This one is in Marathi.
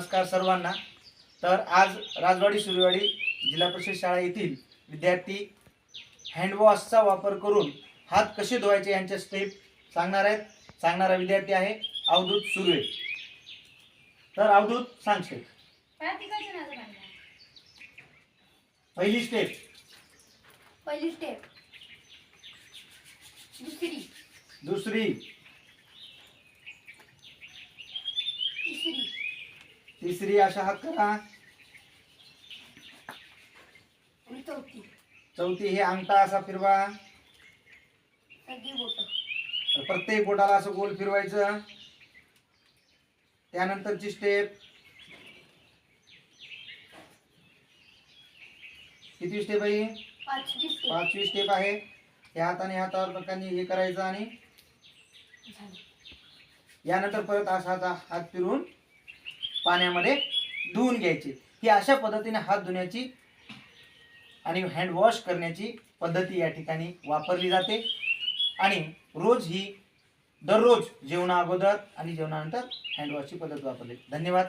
नमस्कार सर्वांना. तर आज राजवाडी सुरेवाडी जिल्हा परिषद शाळा येथील विद्यार्थी हँडवॉशचा वापर करून हात कसे धुवायचे यांच्या स्टेप सांगणार आहेत. सांगणारा विद्यार्थी आहे अवधूत सुर्वे. तर अवधूत सांग स्टेप प्रॅक्टिकलचे नाजर आणला पहिली स्टेप पहिली स्टेप दुसरी. दुसरी तिसरी तिसरी अशा हात करा. चौथी. हे अंगठा असा फिरवा. प्रत्येक बोटाला असं गोल फिरवायचं. त्यानंतरची स्टेप किती स्टेप आहे? पाचवी स्टेप आहे. या हाताने हातावर प्रकारे हे करायचं आणि यानंतर परत असा हात हात फिरून पाण्यामध्ये धुवून घ्यायचे. ही अशा पद्धतीने हात धुण्याची आणि हँड वॉश करण्याची पद्धती या ठिकाणी वापरली जाते. आणि रोज ही दररोज जेवणा अगोदर आणि जेवणानंतर हँडवॉशची पद्धत वापरली. धन्यवाद.